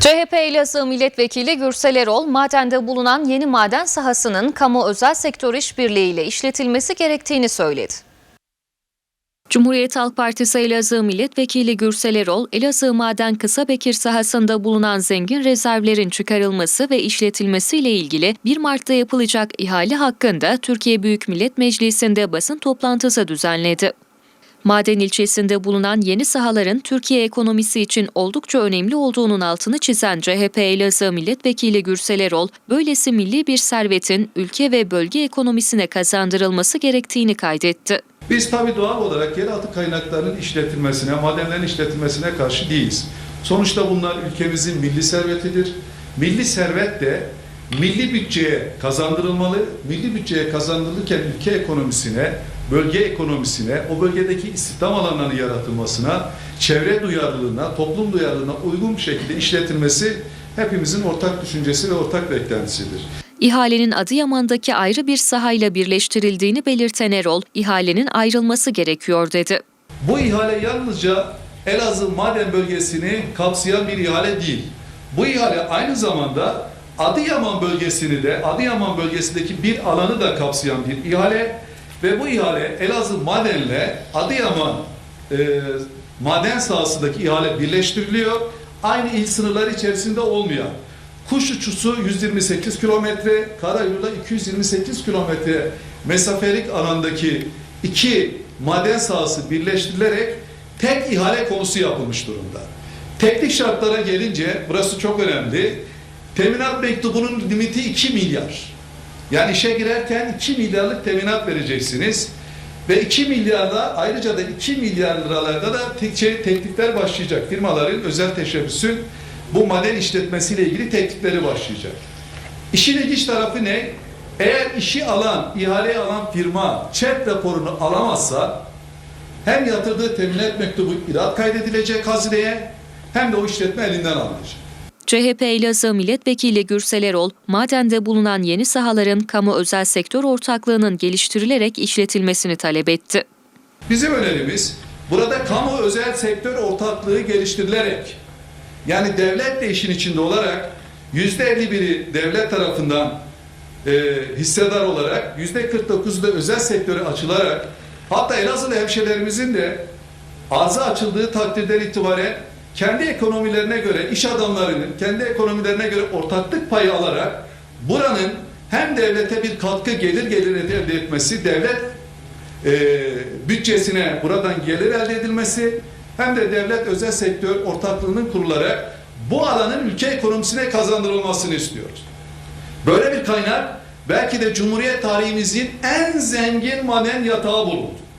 CHP Elazığ Milletvekili Gürsel Erol, madende bulunan yeni maden sahasının kamu özel sektör işbirliğiyle işletilmesi gerektiğini söyledi. Cumhuriyet Halk Partisi Elazığ Milletvekili Gürsel Erol, Elazığ Maden Kısabekir sahasında bulunan zengin rezervlerin çıkarılması ve işletilmesiyle ilgili 1 Mart'ta yapılacak ihale hakkında Türkiye Büyük Millet Meclisi'nde basın toplantısı düzenledi. Maden ilçesinde bulunan yeni sahaların Türkiye ekonomisi için oldukça önemli olduğunun altını çizen CHP Elazığ Milletvekili Gürsel Erol, böylesi milli bir servetin ülke ve bölge ekonomisine kazandırılması gerektiğini kaydetti. Biz tabii doğal olarak yeraltı kaynaklarının işletilmesine, madenlerin işletilmesine karşı değiliz. Sonuçta bunlar ülkemizin milli servetidir. Milli servet de milli bütçeye kazandırılmalı. Milli bütçeye kazandırılırken ülke ekonomisine, bölge ekonomisine, o bölgedeki istihdam alanlarının yaratılmasına, çevre duyarlılığına, toplum duyarlılığına uygun bir şekilde işletilmesi hepimizin ortak düşüncesi ve ortak beklentisidir. İhalenin Adıyaman'daki ayrı bir sahayla birleştirildiğini belirten Erol, ihalenin ayrılması gerekiyor dedi. Bu ihale yalnızca Elazığ maden bölgesini kapsayan bir ihale değil. Bu ihale aynı zamanda Adıyaman bölgesini de Adıyaman bölgesindeki bir alanı da kapsayan bir ihale ve bu ihale Elazığ madenle Adıyaman e, maden sahasındaki ihale birleştiriliyor. Aynı il sınırları içerisinde olmayan kuş uçusu 128 kilometre, karayoluyla 228 kilometre mesafelik alandaki iki maden sahası birleştirilerek tek ihale konusu yapılmış durumda. Teknik şartlara gelince burası çok önemli. Teminat mektubunun limiti 2 milyar. Yani işe girerken 2 milyarlık teminat vereceksiniz. Ve 2 milyarda ayrıca da 2 milyar liralarda da şey, teklifler başlayacak. Firmaların özel teşebbüsün bu maden işletmesiyle ilgili teklifleri başlayacak. İşin ilginç tarafı ne? Eğer işi alan, ihaleyi alan firma çet raporunu alamazsa hem yatırdığı teminat mektubu irat kaydedilecek hazineye hem de o işletme elinden alınacak. CHP Elazığ Milletvekili Gürsel Erol, madende bulunan yeni sahaların kamu özel sektör ortaklığının geliştirilerek işletilmesini talep etti. Bizim önerimiz burada kamu özel sektör ortaklığı geliştirilerek yani devlet de işin içinde olarak yüzde 51'i devlet tarafından e, hissedar olarak yüzde 49'u da özel sektöre açılarak hatta Elazığlı hemşehrilerimizin de arıza açıldığı takdirden itibaren kendi ekonomilerine göre iş adamlarının kendi ekonomilerine göre ortaklık payı alarak buranın hem devlete bir katkı gelir gelir elde etmesi, devlet e, bütçesine buradan gelir elde edilmesi hem de devlet özel sektör ortaklığının kurularak bu alanın ülke ekonomisine kazandırılmasını istiyoruz. Böyle bir kaynak belki de Cumhuriyet tarihimizin en zengin maden yatağı bulundu.